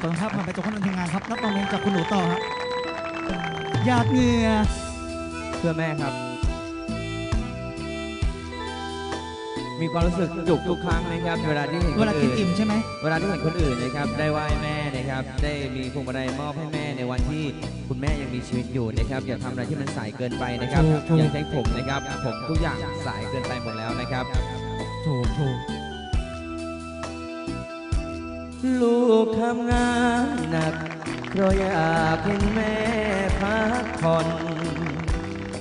ขอบคุณครับมาไปจบขั้นตอนทีมงานครับรับรองเพลงจากคุณหนูต่อฮะหยาดเหงื่อเพื่อแม่ครับ มีความรู้สึกจุกทุกครั้งนะครับ เวลาที่เห็นคเวนลากินอื่อิ่มนใช่ไหมเวลาที่เห็นคนอื่นนะครับ ได้ไหว้แม่นะครับ ได้มีพวงมาลัยมอบให้แม่ในวันที่คุณแม่ยังมีชีวิตอยู่นะครับ อย่าทำอะไรที่มันสายเกินไปนะครับถูกถูกอย่างใช้ผมนะครับ ผมทุกอย่างสายเกินไปหมดแล้วนะครับ ถูกถูก ลูกทำงานหนัก เพราะอยากเห็นแม่พักผ่อน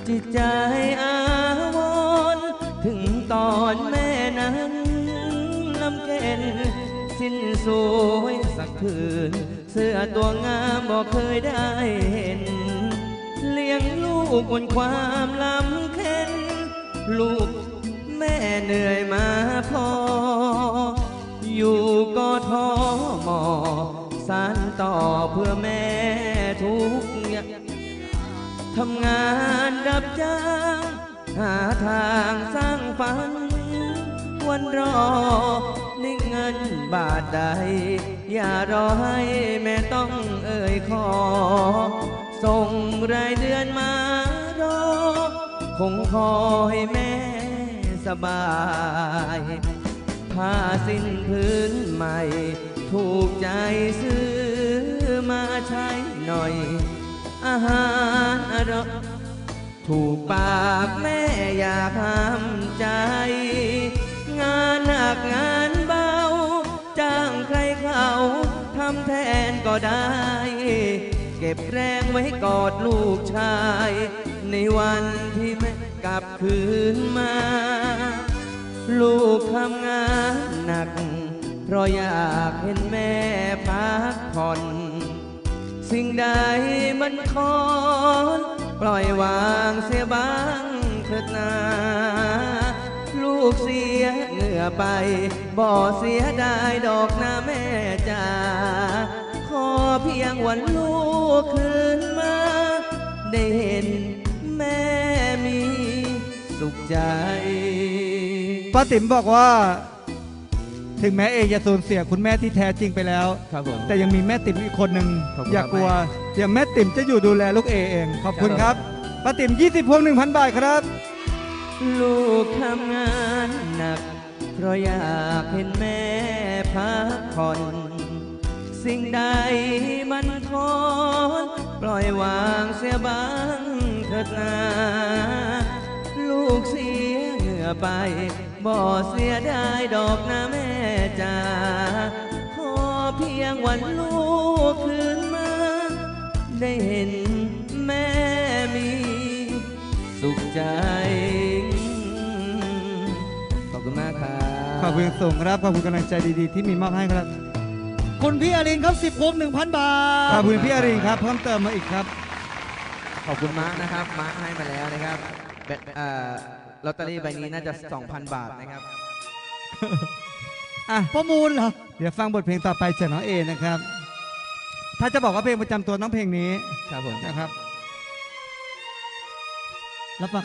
จิตใจอาวรณ์ถึงตอนแม่นั้นลำเค็นสิ้นสวยสักผืน เสื้อตัวงามบอกเคยได้เห็น เลี้ยงลูกบนความลำเค็นลูกแม่เหนื่อย เพื่อแม่ทุกอย่างทำงานรับจ้าง หาทางสร้างฝัน วันรอได้เงินบาทใด อย่ารอให้แม่ต้องเอ่ยขอ ส่งรายเดือนมารอ คงขอให้แม่สบายผ้าสิ้นพื้นใหม่ ถูกใจซื้อ มาใช้หน่อย อาหารอร่อยถูกปากแม่อยากห้ามใจ งานหนักงานเบา จ้างใครเขาทำแทนก็ได้ เก็บแรงไว้กอดลูกชาย ในวันที่แม่กลับคืนมา ลูกทำงานหนัก เพราะอยากเห็นแม่พักผ่อน สิ่งใดมันคอนปล่อยวางเสียบ้างเถิดนา ลูกเสียเหงื่อไป บ่เสียดายดอกนาแม่จ๋าขอเพียงวันลูกคืนมา ได้เห็นแม่มีสุขใจป้าติ๋มบอกว่า ถึงแม้เองจะสูญเสียคุณแม่ที่แท้จริงไปแล้ว ครับผม แต่ยังมีแม่ติ๋มอีกคนหนึ่งขอบคุณอย่ากลัวครับเดี๋ยวแม่ติ๋มจะอยู่ดูแลลูกเอเอง ขอบคุณคครัรับบป้าติ๋ม20พวง1,000 บาทครับ ลูกทำงานหนัก เพราะอยากเห็นแม่พักผ่อน สิ่งใดมันทอนปล่อยวางเสียบ้างเถิดนาลูกเสียเหงื่อไป บ่เสียได้ดอกนะแม่ จ๋าขอเพียงวันลูกคืนมา ได้เห็นแม่มี สุขใจ ขอบคุณมากครับขอบคุณสูงครับขอบคุณกำลังใจดีๆ ที่มีมอบให้ครับ คุณพี่อรินครับ 10พวง1,000 บาท ขอบคุณพี่อรินครับ เพิ่มเติมมาอีกครับ ขอบคุณมาร์คนะครับ มาร์คให้มาแล้วนะครับเบเอ่อลอตเตอรี่ใบนี้น่าจะ 2,000 บาทนะครับ อะ ประมูลเหรอ เดี๋ยวฟังบทเพลงต่อไปจากน้องเอนะครับ ถ้าจะบอกว่าเพลงประจำตัวน้องเพลงนี้ครับผม นะครับ รับฟัง